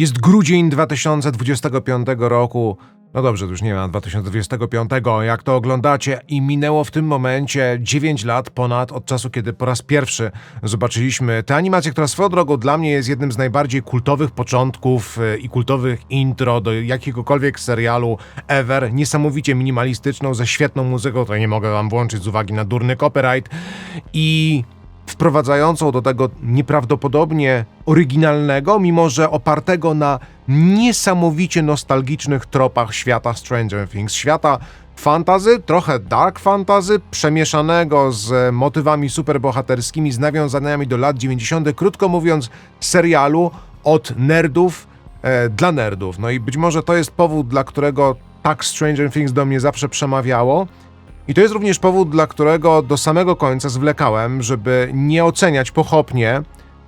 Jest grudzień 2025 roku. No dobrze, to już nie ma 2025, jak to oglądacie, i minęło w tym momencie 9 lat ponad od czasu, kiedy po raz pierwszy zobaczyliśmy tę animację, która swoją drogą dla mnie jest jednym z najbardziej kultowych początków e, i kultowych intro do jakiegokolwiek serialu ever. Niesamowicie minimalistyczną, ze świetną muzyką, której nie mogę wam włączyć z uwagi na durny copyright. I wprowadzającą do tego nieprawdopodobnie oryginalnego, mimo że opartego na niesamowicie nostalgicznych tropach świata Stranger Things. Świata fantazy, trochę dark fantazy, przemieszanego z motywami superbohaterskimi, z nawiązaniami do lat 90., krótko mówiąc, serialu od nerdów e, dla nerdów. No i być może to jest powód, dla którego tak Stranger Things do mnie zawsze przemawiało. I to jest również powód, dla którego do samego końca zwlekałem, żeby nie oceniać pochopnie,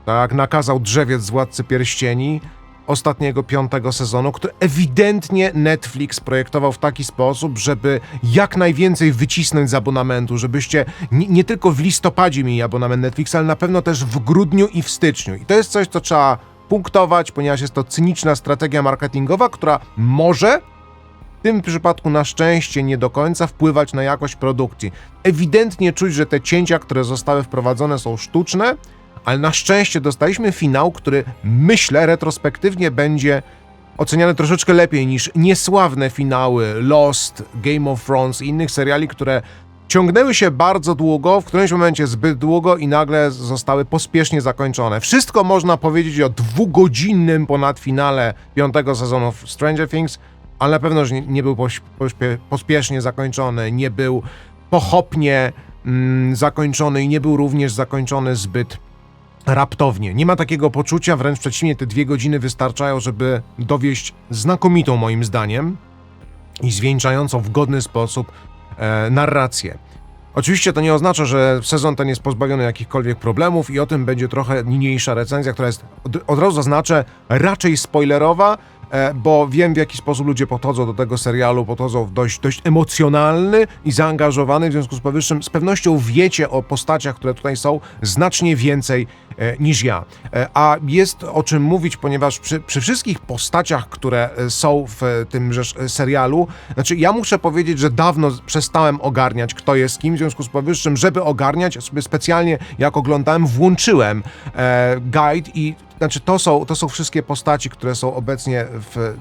tak nakazał drzewiec z Władcy Pierścieni, ostatniego piątego sezonu, który ewidentnie Netflix projektował w taki sposób, żeby jak najwięcej wycisnąć z abonamentu, żebyście nie, nie tylko w listopadzie mieli abonament Netflix, ale na pewno też w grudniu i w styczniu. I to jest coś, co trzeba punktować, ponieważ jest to cyniczna strategia marketingowa, która może w tym przypadku na szczęście nie do końca wpływać na jakość produkcji. Ewidentnie czuć, że te cięcia, które zostały wprowadzone są sztuczne, ale na szczęście dostaliśmy finał, który myślę retrospektywnie będzie oceniany troszeczkę lepiej niż niesławne finały Lost, Game of Thrones i innych seriali, które ciągnęły się bardzo długo, w którymś momencie zbyt długo i nagle zostały pospiesznie zakończone. Wszystko można powiedzieć o dwugodzinnym ponad finale piątego sezonu Stranger Things, ale na pewno, że nie, był pospiesznie zakończony, nie był pochopnie mm, zakończony i nie był również zakończony zbyt raptownie. Nie ma takiego poczucia, wręcz przeciwnie, te dwie godziny wystarczają, żeby dowieść znakomitą moim zdaniem i zwieńczającą w godny sposób e, narrację. Oczywiście to nie oznacza, że sezon ten jest pozbawiony jakichkolwiek problemów i o tym będzie trochę niniejsza recenzja, która jest, od, od razu zaznaczę, raczej spoilerowa, bo wiem w jaki sposób ludzie podchodzą do tego serialu, podchodzą w dość, dość emocjonalny i zaangażowany, w związku z powyższym z pewnością wiecie o postaciach, które tutaj są, znacznie więcej e, niż ja. E, a jest o czym mówić, ponieważ przy, przy wszystkich postaciach, które e, są w e, e, serialu, znaczy ja muszę powiedzieć, że dawno przestałem ogarniać, kto jest kim, w związku z powyższym, żeby ogarniać, sobie specjalnie jak oglądałem, włączyłem e, guide i znaczy to są, to są wszystkie postaci, które są obecnie w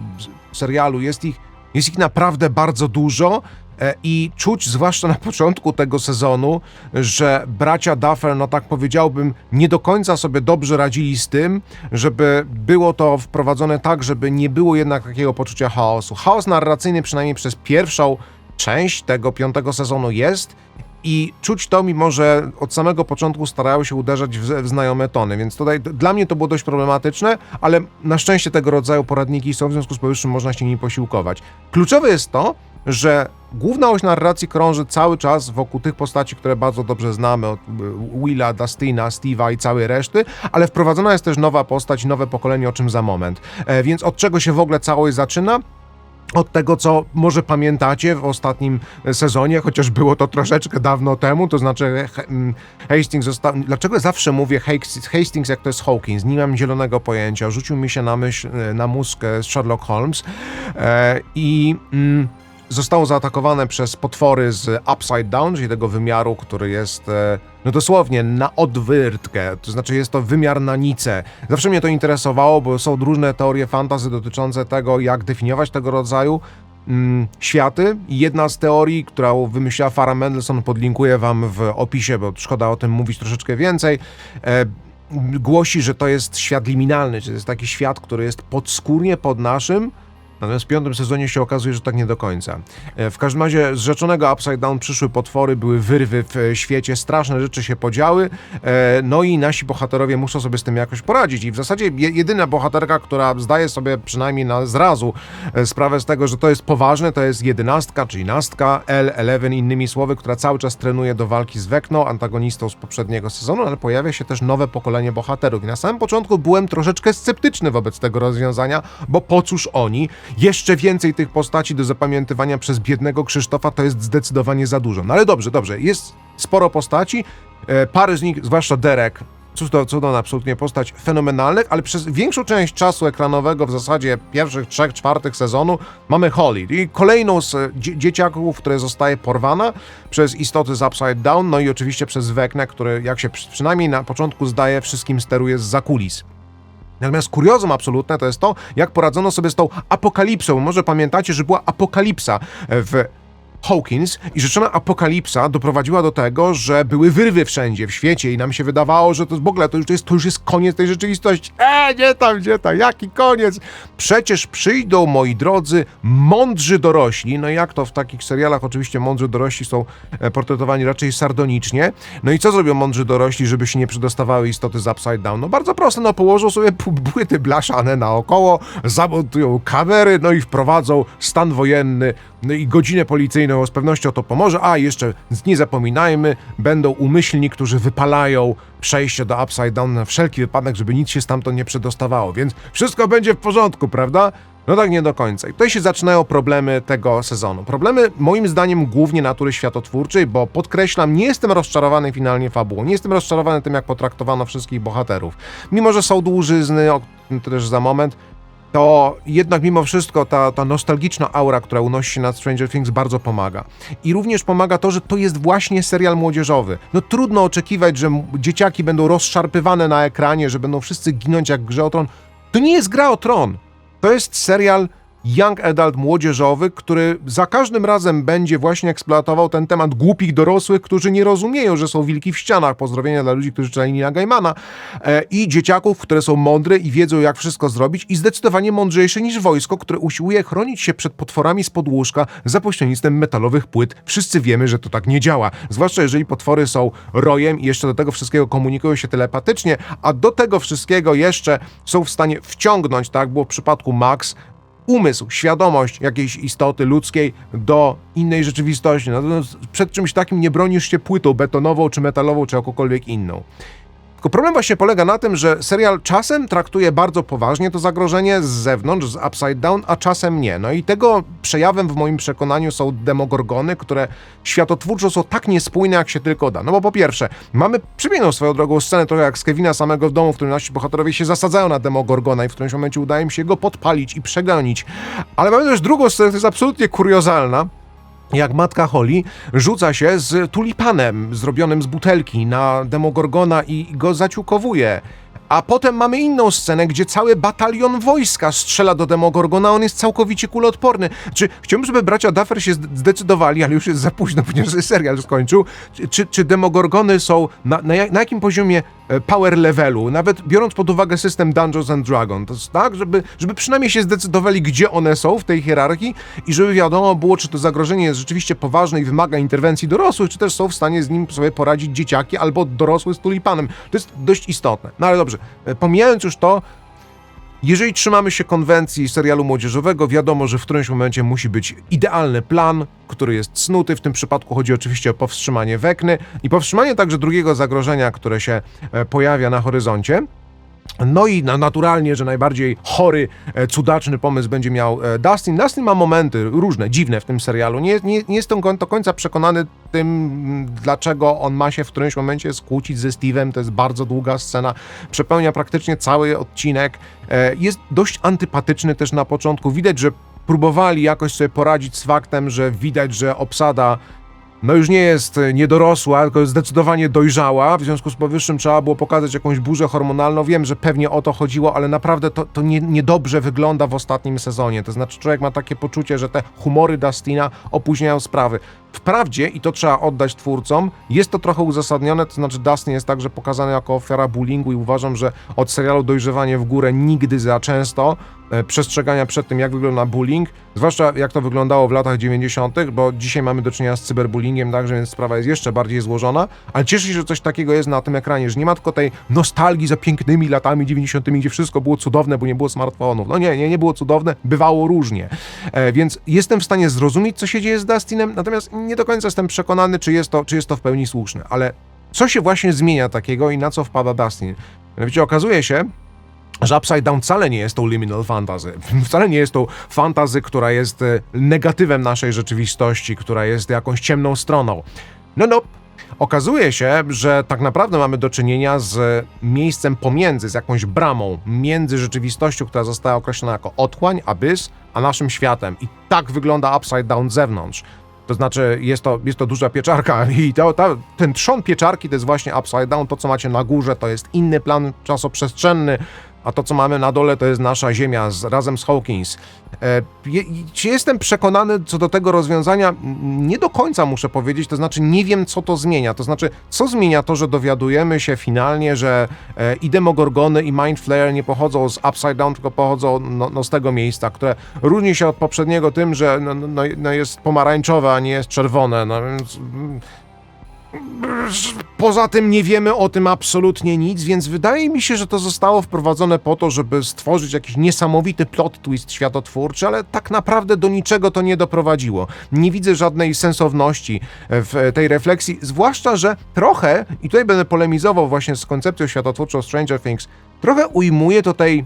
serialu. Jest ich, jest ich naprawdę bardzo dużo. e, I czuć, zwłaszcza na początku tego sezonu, że bracia Duffer, no tak powiedziałbym, nie do końca sobie dobrze radzili z tym, żeby było to wprowadzone tak, żeby nie było jednak takiego poczucia chaosu. Chaos narracyjny, przynajmniej przez pierwszą część tego piątego sezonu jest. I czuć to, mimo że od samego początku starają się uderzać w, w znajome tony, więc tutaj dla mnie to było dość problematyczne, ale na szczęście tego rodzaju poradniki są, w związku z powyższym można się nimi posiłkować. Kluczowe jest to, że główna oś narracji krąży cały czas wokół tych postaci, które bardzo dobrze znamy, od y, Willa, Dustina, Steve'a i całej reszty, ale wprowadzona jest też nowa postać, nowe pokolenie, o czym za moment. E, więc od czego się w ogóle całość zaczyna? Od tego, co może pamiętacie w ostatnim sezonie, chociaż było to troszeczkę dawno temu, to znaczy He- mm, Hastings został... Dlaczego zawsze mówię Hastings, jak to jest Hawkins? Nie mam zielonego pojęcia. Rzucił mi się na myśl, e, na mózg e, Sherlock Holmes e, i... Mm, Zostało zaatakowane przez potwory z Upside Down, czyli tego wymiaru, który jest e, no dosłownie na odwyrtkę, to znaczy jest to wymiar na nicę. Zawsze mnie to interesowało, bo są różne teorie fantazy dotyczące tego, jak definiować tego rodzaju mm, światy. Jedna z teorii, którą wymyśliła Farah Mendelssohn, podlinkuję wam w opisie, bo szkoda o tym mówić troszeczkę więcej. E, głosi, że to jest świat liminalny, czyli to jest taki świat, który jest podskórnie pod naszym, Natomiast w piątym sezonie się okazuje, że tak nie do końca. E, W każdym razie z rzeczonego Upside Down przyszły potwory, były wyrwy w e, świecie, straszne rzeczy się podziały, e, no i nasi bohaterowie muszą sobie z tym jakoś poradzić. I w zasadzie je- jedyna bohaterka, która zdaje sobie przynajmniej na zrazu sprawę z tego, że to jest poważne, to jest jedenastka, czyli nastka, L11 innymi słowy, która cały czas trenuje do walki z Vecną, antagonistą z poprzedniego sezonu, ale pojawia się też nowe pokolenie bohaterów. I na samym początku byłem troszeczkę sceptyczny wobec tego rozwiązania, bo po cóż oni? Jeszcze więcej tych postaci do zapamiętywania przez biednego Krzysztofa to jest zdecydowanie za dużo. No ale dobrze, dobrze, jest sporo postaci, e, parę z nich, zwłaszcza Derek, Cudowna, cudowna absolutnie postać, fenomenalnych, ale przez większą część czasu ekranowego, w zasadzie pierwszych trzech, czwartych sezonu, mamy Holly, i kolejną z e, dzie- dzieciaków, która zostaje porwana przez istoty z Upside Down, no i oczywiście przez Weknę, który, jak się przy- przynajmniej na początku zdaje, wszystkim steruje z zakulis. Natomiast kuriozum absolutne to jest to, jak poradzono sobie z tą apokalipsą. Może pamiętacie, że była apokalipsa w Hawkins i rzeczona apokalipsa doprowadziła do tego, że były wyrwy wszędzie w świecie i nam się wydawało, że to w ogóle to już jest, to już jest koniec tej rzeczywistości. Eee, nie tam, nie tam, jaki koniec? Przecież przyjdą, moi drodzy, mądrzy dorośli. No jak to w takich serialach oczywiście mądrzy dorośli są e, portretowani raczej sardonicznie. No i co zrobią mądrzy dorośli, żeby się nie przedostawały istoty z Upside Down? No bardzo proste, no położą sobie płyty blaszane naokoło, zamontują kamery, no i wprowadzą stan wojenny, i godzinę policyjną z pewnością to pomoże. A jeszcze nie zapominajmy, będą umyślni, którzy wypalają przejście do Upside Down na wszelki wypadek, żeby nic się stamtąd nie przedostawało, więc wszystko będzie w porządku, prawda? No tak nie do końca. I tutaj się zaczynają problemy tego sezonu. Problemy moim zdaniem głównie natury światotwórczej, bo podkreślam, nie jestem rozczarowany finalnie fabułą, nie jestem rozczarowany tym, jak potraktowano wszystkich bohaterów. Mimo, że są dłużyzny, o też za moment, to jednak mimo wszystko ta, ta nostalgiczna aura, która unosi się nad Stranger Things bardzo pomaga. I również pomaga to, że to jest właśnie serial młodzieżowy. No trudno oczekiwać, że dzieciaki będą rozszarpywane na ekranie, że będą wszyscy ginąć jak grze o tron. To nie jest gra o tron. To jest serial young adult młodzieżowy, który za każdym razem będzie właśnie eksploatował ten temat głupich dorosłych, którzy nie rozumieją, że są wilki w ścianach. Pozdrowienia dla ludzi, którzy czytali Nina Gaimana. E, I dzieciaków, które są mądre i wiedzą, jak wszystko zrobić i zdecydowanie mądrzejsze niż wojsko, które usiłuje chronić się przed potworami z podłóżka za pośrednictwem metalowych płyt. Wszyscy wiemy, że to tak nie działa. Zwłaszcza jeżeli potwory są rojem i jeszcze do tego wszystkiego komunikują się telepatycznie, a do tego wszystkiego jeszcze są w stanie wciągnąć, tak było w przypadku Max, umysł, świadomość jakiejś istoty ludzkiej do innej rzeczywistości. Natomiast przed czymś takim nie bronisz się płytą betonową, czy metalową, czy jakąkolwiek inną. Tylko problem właśnie polega na tym, że serial czasem traktuje bardzo poważnie to zagrożenie z zewnątrz, z Upside Down, a czasem nie. No i tego przejawem w moim przekonaniu są demogorgony, które światotwórczo są tak niespójne, jak się tylko da. No bo po pierwsze, mamy przymienioną swoją drogą scenę trochę jak z Kevina samego w domu, w którym nasi bohaterowie się zasadzają na demogorgona i w którymś momencie udaje im się go podpalić i przegonić. Ale mamy też drugą scenę, która jest absolutnie kuriozalna, jak matka Holly rzuca się z tulipanem zrobionym z butelki na Demogorgona i go zaciukowuje. A potem mamy inną scenę, gdzie cały batalion wojska strzela do Demogorgona, on jest całkowicie kuloodporny. Czy chciałbym, żeby bracia Duffer się zd- zdecydowali, ale już jest za późno, ponieważ serial skończył, czy- czy, Demogorgony są na, na, na jakim poziomie e, power levelu, nawet biorąc pod uwagę system Dungeons and Dragons, tak, żeby, żeby przynajmniej się zdecydowali, gdzie one są w tej hierarchii i żeby wiadomo było, czy to zagrożenie jest rzeczywiście poważne i wymaga interwencji dorosłych, czy też są w stanie z nim sobie poradzić dzieciaki albo dorosły z tulipanem. To jest dość istotne. No ale dobrze, pomijając już to, jeżeli trzymamy się konwencji serialu młodzieżowego, wiadomo, że w którymś momencie musi być idealny plan, który jest snuty. W tym przypadku chodzi oczywiście o powstrzymanie Wekny i powstrzymanie także drugiego zagrożenia, które się e, pojawia na horyzoncie. No i na, naturalnie, że najbardziej chory, e, cudaczny pomysł będzie miał e, Dustin. Dustin ma momenty różne, dziwne w tym serialu. Nie, nie, nie jestem do końca przekonany tym, dlaczego on ma się w którymś momencie skłócić ze Steve'em. To jest bardzo długa scena, przepełnia praktycznie cały odcinek. E, jest dość antypatyczny też na początku. Widać, że próbowali jakoś sobie poradzić z faktem, że widać, że obsada no już nie jest e, niedorosła, tylko jest zdecydowanie dojrzała. W związku z powyższym trzeba było pokazać jakąś burzę hormonalną. Wiem, że pewnie o to chodziło, ale naprawdę to, to nie, niedobrze wygląda w ostatnim sezonie. To znaczy, człowiek ma takie poczucie, że te humory Dustina opóźniają sprawy. Wprawdzie, i to trzeba oddać twórcom, jest to trochę uzasadnione, to znaczy Dustin jest także pokazany jako ofiara bullyingu i uważam, że od serialu Dojrzewanie w górę nigdy za często e, przestrzegania przed tym, jak wygląda bullying, zwłaszcza jak to wyglądało w latach 90., bo dzisiaj mamy do czynienia z cyberbullyingiem, także więc sprawa jest jeszcze bardziej złożona, ale cieszę się, że coś takiego jest na tym ekranie, że nie ma tylko tej nostalgii za pięknymi latami 90., gdzie wszystko było cudowne, bo nie było smartfonów. No nie, nie, nie było cudowne, bywało różnie. E, więc jestem w stanie zrozumieć, co się dzieje z Dustinem, natomiast nie do końca jestem przekonany, czy jest to, czy jest to w pełni słuszne. Ale co się właśnie zmienia takiego i na co wpada Dustin? Mianowicie okazuje się, że Upside Down wcale nie jest tą liminal fantasy. Wcale nie jest tą fantasy, która jest e, negatywem naszej rzeczywistości, która jest jakąś ciemną stroną. No, no. okazuje się, że tak naprawdę mamy do czynienia z miejscem pomiędzy, z jakąś bramą między rzeczywistością, która została określona jako otchłań, abyss, a naszym światem. I tak wygląda Upside Down z zewnątrz. To znaczy, jest to, jest to duża pieczarka i to, ta, ten trzon pieczarki to jest właśnie Upside Down. To, co macie na górze, to jest inny plan czasoprzestrzenny, a to, co mamy na dole, to jest nasza Ziemia z, razem z Hawkins. E, jestem przekonany co do tego rozwiązania? Nie do końca muszę powiedzieć, to znaczy nie wiem, co to zmienia. To znaczy, co zmienia to, że dowiadujemy się finalnie, że e, i Demogorgony, i Mind Flayer nie pochodzą z Upside Down, tylko pochodzą no, no, z tego miejsca, które różni się od poprzedniego tym, że no, no, no jest pomarańczowe, a nie jest czerwone. No więc. Poza tym nie wiemy o tym absolutnie nic, więc wydaje mi się, że to zostało wprowadzone po to, żeby stworzyć jakiś niesamowity plot twist światotwórczy, ale tak naprawdę do niczego to nie doprowadziło. Nie widzę żadnej sensowności w tej refleksji, zwłaszcza, że trochę, i tutaj będę polemizował właśnie z koncepcją światotwórczą Stranger Things, trochę ujmuje to tej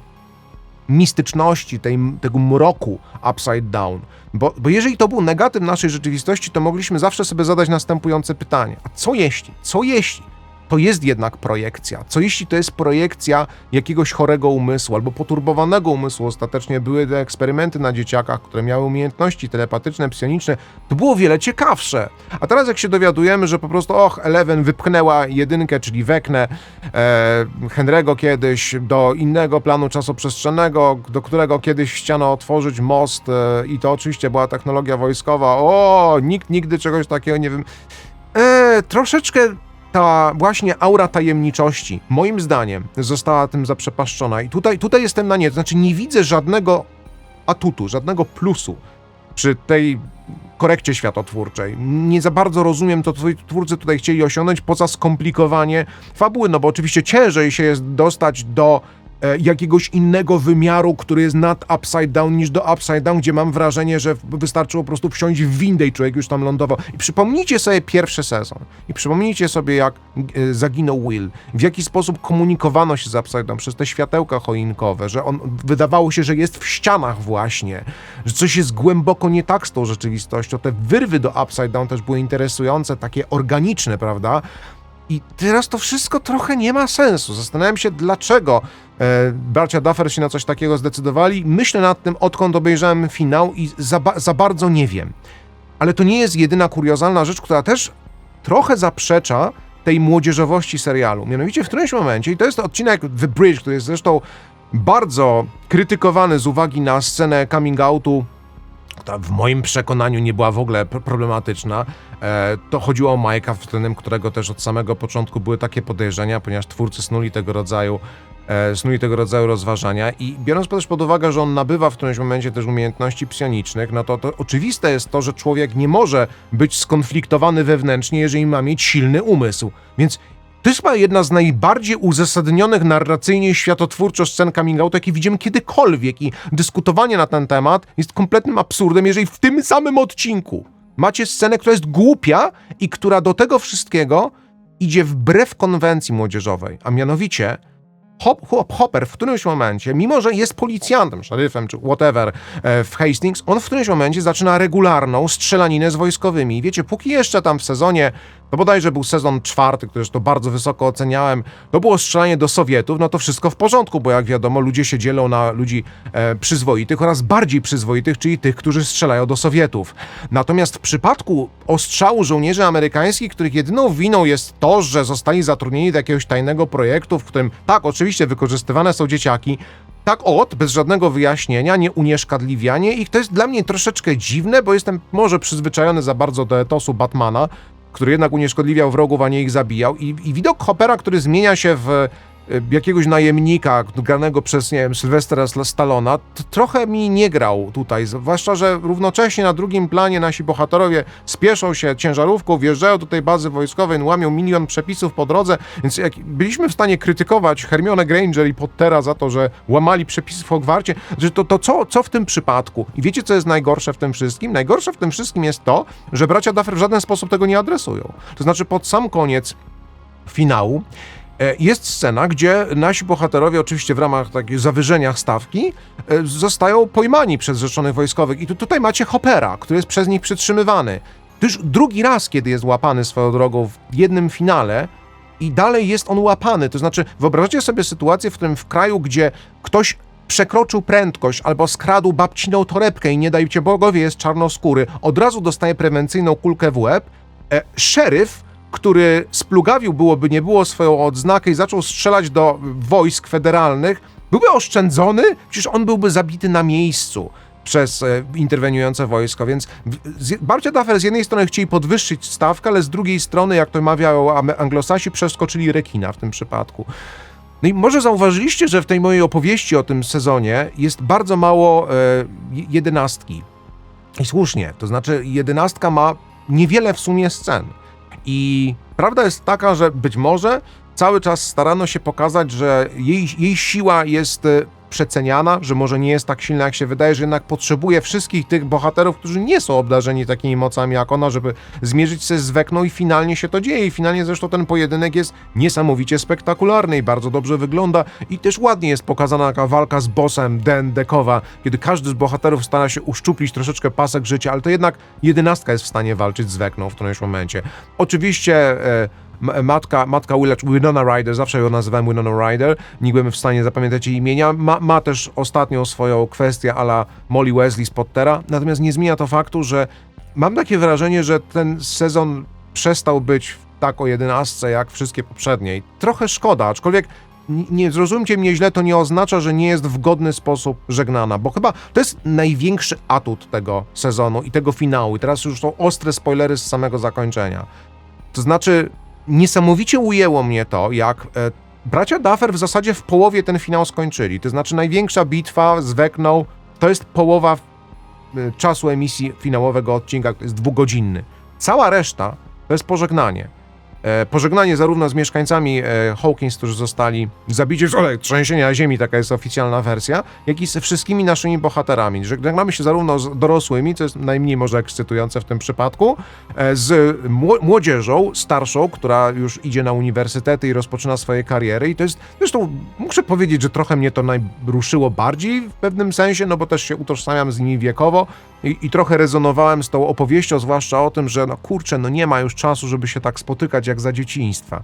mistyczności, tej, tego mroku upside down. Bo, bo jeżeli to był negatyw naszej rzeczywistości, to mogliśmy zawsze sobie zadać następujące pytanie. A co jeśli? Co jeśli? To jest jednak projekcja. Co jeśli to jest projekcja jakiegoś chorego umysłu albo poturbowanego umysłu? Ostatecznie były te eksperymenty na dzieciakach, które miały umiejętności telepatyczne, psioniczne. To było wiele ciekawsze. A teraz jak się dowiadujemy, że po prostu och, Eleven wypchnęła jedynkę, czyli Weknę e, Henry'ego kiedyś do innego planu czasoprzestrzennego, do którego kiedyś chciano otworzyć most e, i to oczywiście była technologia wojskowa. O, nikt nigdy czegoś takiego nie wiem. E, troszeczkę ta właśnie aura tajemniczości, moim zdaniem, została tym zaprzepaszczona. I tutaj, tutaj jestem na nie. Znaczy, nie widzę żadnego atutu, żadnego plusu przy tej korekcie światotwórczej. Nie za bardzo rozumiem to, co twórcy tutaj chcieli osiągnąć, poza skomplikowanie fabuły, no bo oczywiście ciężej się jest dostać do jakiegoś innego wymiaru, który jest nad Upside Down niż do Upside Down, gdzie mam wrażenie, że wystarczyło po prostu wsiąść w windę i człowiek już tam lądował. I przypomnijcie sobie pierwszy sezon. I przypomnijcie sobie, jak e, zaginął Will. W jaki sposób komunikowano się z Upside Down przez te światełka choinkowe, że on wydawało się, że jest w ścianach właśnie, że coś jest głęboko nie tak z tą rzeczywistością. Te wyrwy do Upside Down też były interesujące, takie organiczne, prawda? I teraz to wszystko trochę nie ma sensu. Zastanawiam się, dlaczego e, bracia Duffer się na coś takiego zdecydowali. Myślę nad tym, odkąd obejrzałem finał i za, za bardzo nie wiem. Ale to nie jest jedyna kuriozalna rzecz, która też trochę zaprzecza tej młodzieżowości serialu. Mianowicie w którymś momencie, i to jest odcinek The Bridge, który jest zresztą bardzo krytykowany z uwagi na scenę coming outu która w moim przekonaniu nie była w ogóle pr- problematyczna. E, to chodziło o Majka, względem którego też od samego początku były takie podejrzenia, ponieważ twórcy snuli tego rodzaju e, snuli tego rodzaju rozważania. I biorąc też pod uwagę, że on nabywa w którymś momencie też umiejętności psionicznych, no to, to oczywiste jest to, że człowiek nie może być skonfliktowany wewnętrznie, jeżeli ma mieć silny umysł. Więc to jest chyba jedna z najbardziej uzasadnionych narracyjnie światotwórczo scen coming out, jakie widzimy kiedykolwiek. I dyskutowanie na ten temat jest kompletnym absurdem, jeżeli w tym samym odcinku macie scenę, która jest głupia i która do tego wszystkiego idzie wbrew konwencji młodzieżowej, a mianowicie Hop, Hop, Hopper w którymś momencie, mimo że jest policjantem, szeryfem czy whatever e, w Hastings, on w którymś momencie zaczyna regularną strzelaninę z wojskowymi. I wiecie, póki jeszcze tam w sezonie, no bodajże był sezon czwarty, który to bardzo wysoko oceniałem, to było strzelanie do Sowietów, no to wszystko w porządku, bo jak wiadomo, ludzie się dzielą na ludzi e, przyzwoitych oraz bardziej przyzwoitych, czyli tych, którzy strzelają do Sowietów. Natomiast w przypadku ostrzału żołnierzy amerykańskich, których jedyną winą jest to, że zostali zatrudnieni do jakiegoś tajnego projektu, w którym tak, oczywiście wykorzystywane są dzieciaki, tak od, bez żadnego wyjaśnienia, nie unieszkadliwianie ich, to jest dla mnie troszeczkę dziwne, bo jestem może przyzwyczajony za bardzo do etosu Batmana, który jednak unieszkodliwiał wrogów, a nie ich zabijał. I, i widok Hoppera, który zmienia się w jakiegoś najemnika granego przez, nie wiem, Sylwestra Stallona, trochę mi nie grał tutaj, zwłaszcza, że równocześnie na drugim planie nasi bohaterowie spieszą się ciężarówką, wjeżdżają do tej bazy wojskowej, łamią milion przepisów po drodze, więc jak byliśmy w stanie krytykować Hermione Granger i Pottera za to, że łamali przepisy w Hogwarcie, to, to co, co w tym przypadku? I wiecie, co jest najgorsze w tym wszystkim? Najgorsze w tym wszystkim jest to, że bracia Duffer w żaden sposób tego nie adresują. To znaczy pod sam koniec finału E, Jest scena, gdzie nasi bohaterowie, oczywiście w ramach takich zawyżenia stawki, e, zostają pojmani przez rzeszonych wojskowych. I tu, tutaj macie Hoppera, który jest przez nich przytrzymywany. To już drugi raz, kiedy jest łapany swoją drogą w jednym finale i dalej jest on łapany. To znaczy, wyobraźcie sobie sytuację, w którym w kraju, gdzie ktoś przekroczył prędkość albo skradł babciną torebkę i nie dajcie bogowie jest czarnoskóry, od razu dostaje prewencyjną kulkę w łeb. E, szeryf, który splugawił byłoby nie było swoją odznakę i zaczął strzelać do wojsk federalnych, byłby oszczędzony? Przecież on byłby zabity na miejscu przez e, interweniujące wojsko, więc Barcia Duffer z jednej strony chcieli podwyższyć stawkę, ale z drugiej strony, jak to mawiają anglosasi, przeskoczyli rekina w tym przypadku. No i może zauważyliście, że w tej mojej opowieści o tym sezonie jest bardzo mało e, je- jedenastki. I słusznie, to znaczy jedenastka ma niewiele w sumie scen. I prawda jest taka, że być może cały czas starano się pokazać, że jej, jej siła jest e, przeceniana, że może nie jest tak silna, jak się wydaje, że jednak potrzebuje wszystkich tych bohaterów, którzy nie są obdarzeni takimi mocami jak ona, żeby zmierzyć się z Wekną i finalnie się to dzieje. I finalnie zresztą ten pojedynek jest niesamowicie spektakularny i bardzo dobrze wygląda i też ładnie jest pokazana taka walka z bossem Den Dekowa, kiedy każdy z bohaterów stara się uszczuplić troszeczkę pasek życia, ale to jednak jedenastka jest w stanie walczyć z Wekną w którymś momencie. Oczywiście e, matka, matka Willa, Winona Ryder, zawsze ją nazywałem Winona Ryder, nie byłem w stanie zapamiętać jej imienia, ma, ma też ostatnią swoją kwestię ala Molly Wesley z Pottera, natomiast nie zmienia to faktu, że mam takie wrażenie, że ten sezon przestał być tak o jedenastce jak wszystkie poprzednie. I trochę szkoda, aczkolwiek nie zrozumcie mnie źle, to nie oznacza, że nie jest w godny sposób żegnana, bo chyba to jest największy atut tego sezonu i tego finału. I teraz już są ostre spoilery z samego zakończenia. To znaczy, niesamowicie ujęło mnie to, jak e, bracia Duffer w zasadzie w połowie ten finał skończyli. To znaczy, największa bitwa z Wekną to jest połowa e, czasu emisji finałowego odcinka, to jest dwugodzinny. Cała reszta to jest pożegnanie. E, pożegnanie zarówno z mieszkańcami e, Hawkins, którzy zostali zabici w ole, trzęsienia ziemi, taka jest oficjalna wersja, jak i ze wszystkimi naszymi bohaterami. Żegnamy się zarówno z dorosłymi, co jest najmniej może ekscytujące w tym przypadku, e, z mło- młodzieżą starszą, która już idzie na uniwersytety i rozpoczyna swoje kariery i to jest, zresztą muszę powiedzieć, że trochę mnie to najruszyło bardziej w pewnym sensie, no bo też się utożsamiam z nimi wiekowo i, i trochę rezonowałem z tą opowieścią, zwłaszcza o tym, że no kurczę, no nie ma już czasu, żeby się tak spotykać jak za dzieciństwa e,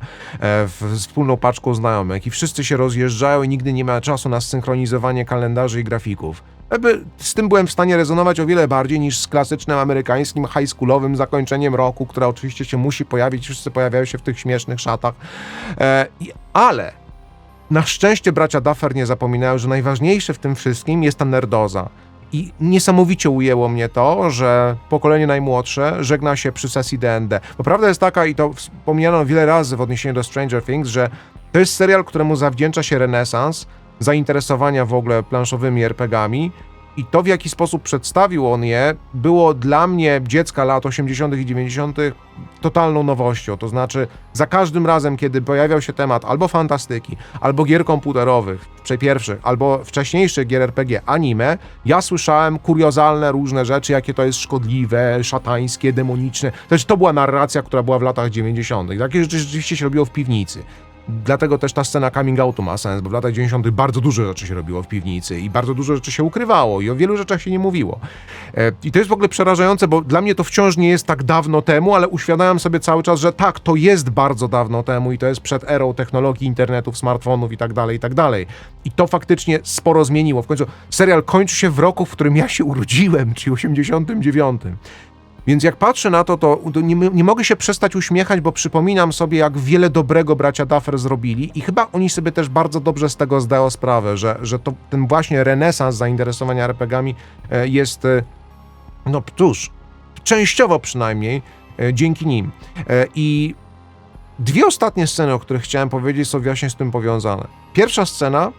w, z wspólną paczką znajomych i wszyscy się rozjeżdżają i nigdy nie ma czasu na synchronizowanie kalendarzy i grafików. Jakby z tym byłem w stanie rezonować o wiele bardziej niż z klasycznym amerykańskim high schoolowym zakończeniem roku, które oczywiście się musi pojawić, wszyscy pojawiają się w tych śmiesznych szatach. E, ale na szczęście bracia Duffer nie zapominają, że najważniejsze w tym wszystkim jest ta nerdoza. I niesamowicie ujęło mnie to, że pokolenie najmłodsze żegna się przy sesji D&D. Bo prawda jest taka, i to wspomniano wiele razy w odniesieniu do Stranger Things, że to jest serial, któremu zawdzięcza się renesans, zainteresowania w ogóle planszowymi RPGami i to, w jaki sposób przedstawił on je, było dla mnie, dziecka lat 80. i 90., totalną nowością. To znaczy, za każdym razem, kiedy pojawiał się temat albo fantastyki, albo gier komputerowych, pierwszych, albo wcześniejszych gier RPG, anime, ja słyszałem kuriozalne różne rzeczy, jakie to jest szkodliwe, szatańskie, demoniczne. Też to była narracja, która była w latach 90. Takie rzeczy rzeczywiście się robiło w piwnicy. Dlatego też ta scena coming outu ma sens, bo w latach 90. bardzo dużo rzeczy się robiło w piwnicy i bardzo dużo rzeczy się ukrywało i o wielu rzeczach się nie mówiło. E, I to jest w ogóle przerażające, bo dla mnie to wciąż nie jest tak dawno temu, ale uświadamiam sobie cały czas, że tak, to jest bardzo dawno temu i to jest przed erą technologii, internetów, smartfonów i tak dalej, i tak dalej. I to faktycznie sporo zmieniło. W końcu serial kończy się w roku, w którym ja się urodziłem, czyli 89. Więc jak patrzę na to, to nie, nie mogę się przestać uśmiechać, bo przypominam sobie, jak wiele dobrego bracia Duffer zrobili i chyba oni sobie też bardzo dobrze z tego zdają sprawę, że, że to, ten właśnie renesans zainteresowania RPGami e, jest, e, no cóż, częściowo przynajmniej e, dzięki nim. I dwie ostatnie sceny, o których chciałem powiedzieć, są właśnie z tym powiązane. Pierwsza scena,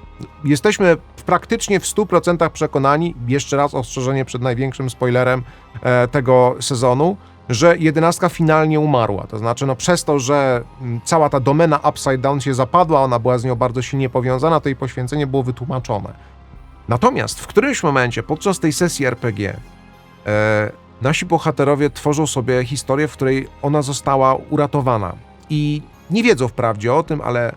jesteśmy praktycznie w 100% przekonani, jeszcze raz ostrzeżenie przed największym spoilerem e, tego sezonu, że jedenastka finalnie umarła. To znaczy, no przez to, że mm, cała ta domena Upside Down się zapadła, ona była z nią bardzo silnie powiązana, to jej poświęcenie było wytłumaczone. Natomiast w którymś momencie, podczas tej sesji RPG, e, nasi bohaterowie tworzą sobie historię, w której ona została uratowana. I nie wiedzą wprawdzie o tym, ale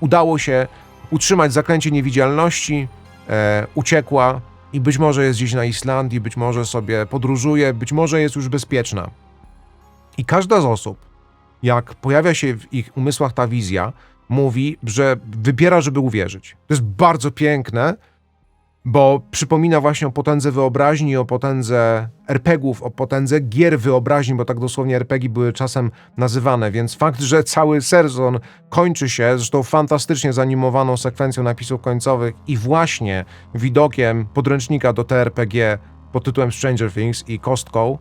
udało się utrzymać zaklęcie niewidzialności, e, uciekła i być może jest gdzieś na Islandii, być może sobie podróżuje, być może jest już bezpieczna. I każda z osób, jak pojawia się w ich umysłach ta wizja, mówi, że wybiera, żeby uwierzyć. To jest bardzo piękne, bo przypomina właśnie o potędze wyobraźni, o potędze RPGów, o potędze gier wyobraźni, bo tak dosłownie RPG były czasem nazywane, więc fakt, że cały sezon kończy się zresztą fantastycznie zanimowaną sekwencją napisów końcowych i właśnie widokiem podręcznika do TRPG pod tytułem Stranger Things i kostką,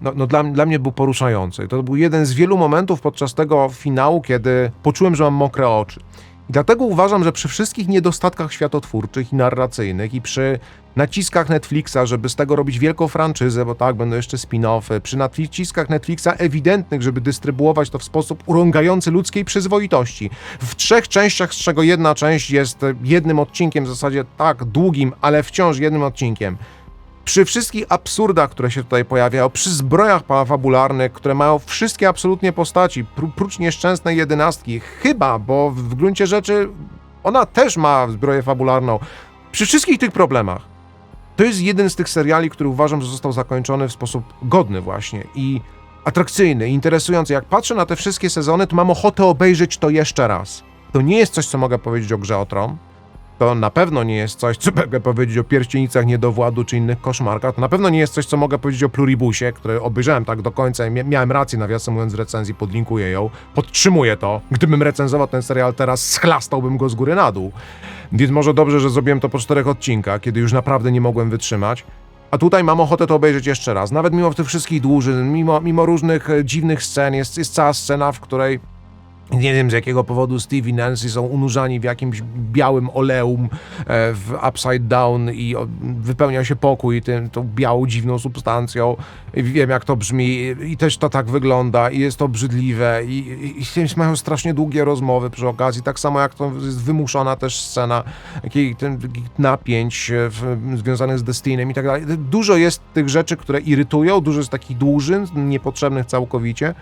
no, no dla, dla mnie był poruszający. To był jeden z wielu momentów podczas tego finału, kiedy poczułem, że mam mokre oczy. Dlatego uważam, że przy wszystkich niedostatkach światotwórczych i narracyjnych i przy naciskach Netflixa, żeby z tego robić wielką franczyzę, bo tak, będą jeszcze spin-offy, przy naciskach Netflixa ewidentnych, żeby dystrybuować to w sposób urągający ludzkiej przyzwoitości. W trzech częściach, z czego jedna część jest jednym odcinkiem, w zasadzie tak długim, ale wciąż jednym odcinkiem. Przy wszystkich absurdach, które się tutaj pojawiają, przy zbrojach fabularnych, które mają wszystkie absolutnie postaci, pró- prócz nieszczęsnej jedenastki, chyba, bo w w gruncie rzeczy ona też ma zbroję fabularną. Przy wszystkich tych problemach, to jest jeden z tych seriali, który uważam, że został zakończony w sposób godny właśnie i atrakcyjny, interesujący. Jak patrzę na te wszystkie sezony, to mam ochotę obejrzeć to jeszcze raz. To nie jest coś, co mogę powiedzieć o Grze o Tron. To na pewno nie jest coś, co mogę powiedzieć o Pierścienicach Niedowładu czy innych koszmarkach. To na pewno nie jest coś, co mogę powiedzieć o Pluribusie, które obejrzałem tak do końca i mia- miałem rację, nawiasem mówiąc w recenzji, podlinkuję ją. Podtrzymuję to. Gdybym recenzował ten serial teraz, schlastałbym go z góry na dół. Więc może dobrze, że zrobiłem to po czterech odcinkach, kiedy już naprawdę nie mogłem wytrzymać. A tutaj mam ochotę to obejrzeć jeszcze raz. Nawet mimo tych wszystkich dłużyn, mimo, mimo różnych e, dziwnych scen, jest, jest cała scena, w której nie wiem z jakiego powodu Steve i Nancy są unurzani w jakimś białym oleum e, w Upside Down i wypełnia się pokój tym, tą białą, dziwną substancją. I wiem jak to brzmi i też to tak wygląda i jest to obrzydliwe i, i, i mają strasznie długie rozmowy przy okazji, tak samo jak to jest wymuszona też scena takich napięć e, w, związanych z Destinem i tak dalej. Dużo jest tych rzeczy, które irytują, dużo jest takich dłużyn, niepotrzebnych całkowicie.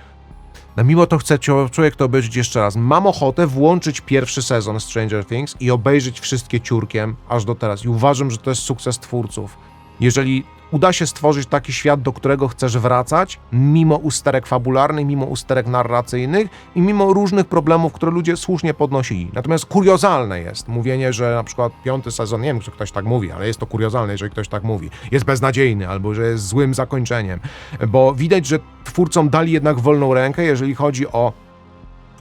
No mimo to chce człowiek to obejrzeć jeszcze raz. Mam ochotę włączyć pierwszy sezon Stranger Things i obejrzeć wszystkie ciurkiem aż do teraz. I uważam, że to jest sukces twórców. Jeżeli uda się stworzyć taki świat, do którego chcesz wracać, mimo usterek fabularnych, mimo usterek narracyjnych i mimo różnych problemów, które ludzie słusznie podnosili. Natomiast kuriozalne jest mówienie, że na przykład piąty sezon, nie wiem, czy ktoś tak mówi, ale jest to kuriozalne, jeżeli ktoś tak mówi, jest beznadziejny albo że jest złym zakończeniem, bo widać, że twórcom dali jednak wolną rękę, jeżeli chodzi o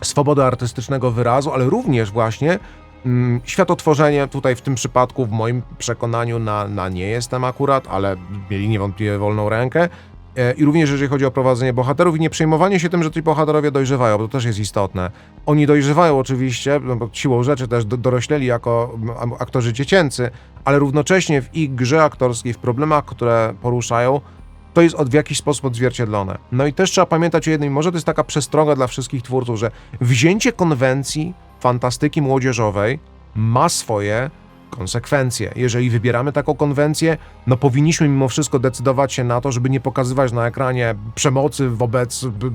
swobodę artystycznego wyrazu, ale również właśnie światotworzenie tutaj w tym przypadku, w moim przekonaniu, na, na nie jestem akurat, ale mieli niewątpliwie wolną rękę. E, I również jeżeli chodzi o prowadzenie bohaterów i nie przejmowanie się tym, że ci bohaterowie dojrzewają, bo to też jest istotne. Oni dojrzewają oczywiście, no bo siłą rzeczy też do, dorośleli jako mm, aktorzy dziecięcy, ale równocześnie w ich grze aktorskiej, w problemach, które poruszają, to jest od, w jakiś sposób odzwierciedlone. No i też trzeba pamiętać o jednym, może to jest taka przestroga dla wszystkich twórców, że wzięcie konwencji fantastyki młodzieżowej ma swoje konsekwencje. Jeżeli wybieramy taką konwencję, no powinniśmy mimo wszystko decydować się na to, żeby nie pokazywać na ekranie przemocy wobec b,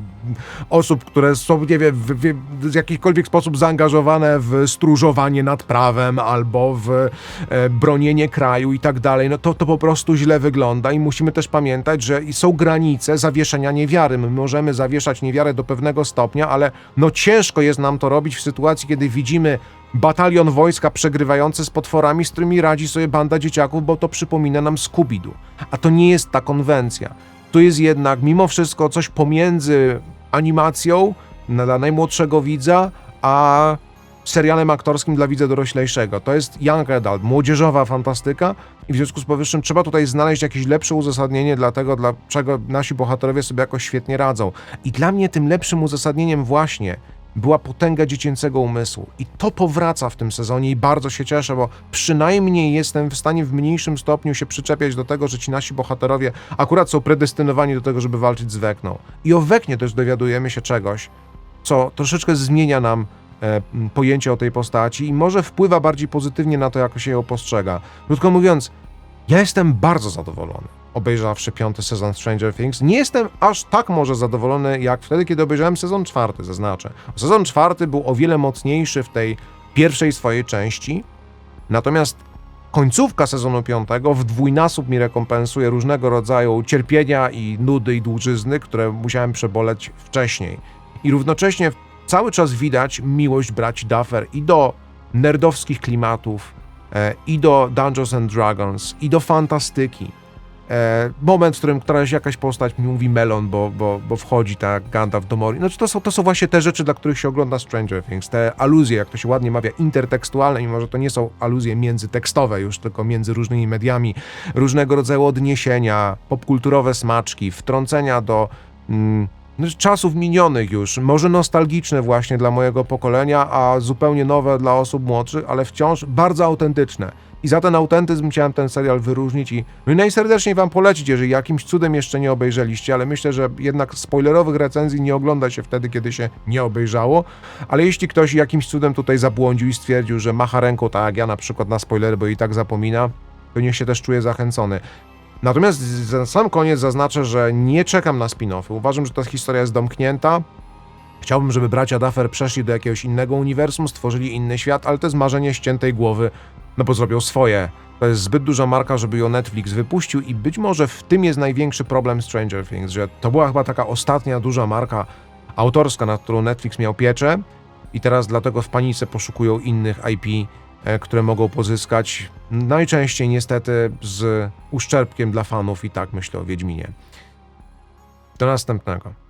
osób, które są, nie wiem, w, w, w jakikolwiek sposób zaangażowane w stróżowanie nad prawem albo w e, bronienie kraju i tak dalej, no to, to po prostu źle wygląda i musimy też pamiętać, że są granice zawieszenia niewiary. My możemy zawieszać niewiarę do pewnego stopnia, ale no ciężko jest nam to robić w sytuacji, kiedy widzimy batalion wojska przegrywający z potworami, z którymi radzi sobie banda dzieciaków, bo to przypomina nam Scooby-Doo. A to nie jest ta konwencja. To jest jednak mimo wszystko coś pomiędzy animacją dla najmłodszego widza, a serialem aktorskim dla widza doroślejszego. To jest young adult, młodzieżowa fantastyka i w związku z powyższym trzeba tutaj znaleźć jakieś lepsze uzasadnienie dla tego, dlaczego nasi bohaterowie sobie jakoś świetnie radzą. I dla mnie tym lepszym uzasadnieniem właśnie była potęga dziecięcego umysłu. I to powraca w tym sezonie i bardzo się cieszę, bo przynajmniej jestem w stanie w mniejszym stopniu się przyczepiać do tego, że ci nasi bohaterowie akurat są predestynowani do tego, żeby walczyć z Wekną. I o Weknie też dowiadujemy się czegoś, co troszeczkę zmienia nam e, pojęcie o tej postaci i może wpływa bardziej pozytywnie na to, jak się ją postrzega. Krótko mówiąc, ja jestem bardzo zadowolony, obejrzawszy piąty sezon Stranger Things. Nie jestem aż tak może zadowolony, jak wtedy, kiedy obejrzałem sezon czwarty, zaznaczę. Sezon czwarty był o wiele mocniejszy w tej pierwszej swojej części, natomiast końcówka sezonu piątego w dwójnasób mi rekompensuje różnego rodzaju cierpienia i nudy i dłużyzny, które musiałem przeboleć wcześniej. I równocześnie cały czas widać miłość braci Duffer i do nerdowskich klimatów, i do Dungeons and Dragons, i do fantastyki. E, moment, w którym któraś jakaś postać mi mówi melon, bo, bo, bo wchodzi tak Gandalf do Mori. Znaczy to są, to są właśnie te rzeczy, dla których się ogląda Stranger Things. Te aluzje, jak to się ładnie mawia, intertekstualne, mimo że to nie są aluzje międzytekstowe już, tylko między różnymi mediami. Różnego rodzaju odniesienia, popkulturowe smaczki, wtrącenia do... Mm, czasów minionych już, może nostalgiczne właśnie dla mojego pokolenia, a zupełnie nowe dla osób młodszych, ale wciąż bardzo autentyczne. I za ten autentyzm chciałem ten serial wyróżnić i no i najserdeczniej wam polecić, jeżeli jakimś cudem jeszcze nie obejrzeliście, ale myślę, że jednak spoilerowych recenzji nie ogląda się wtedy, kiedy się nie obejrzało, ale jeśli ktoś jakimś cudem tutaj zabłądził i stwierdził, że macha ręką, tak jak ja na przykład na spoilery, bo i tak zapomina, to niech się też czuje zachęcony. Natomiast na sam koniec zaznaczę, że nie czekam na spin-offy. Uważam, że ta historia jest domknięta. Chciałbym, żeby bracia Duffer przeszli do jakiegoś innego uniwersum, stworzyli inny świat, ale to jest marzenie ściętej głowy, no bo zrobią swoje. To jest zbyt duża marka, żeby ją Netflix wypuścił i być może w tym jest największy problem Stranger Things, że to była chyba taka ostatnia duża marka autorska, nad którą Netflix miał pieczę i teraz dlatego w panice poszukują innych IP, które mogą pozyskać najczęściej niestety z uszczerbkiem dla fanów i tak myślę o Wiedźminie. Do następnego.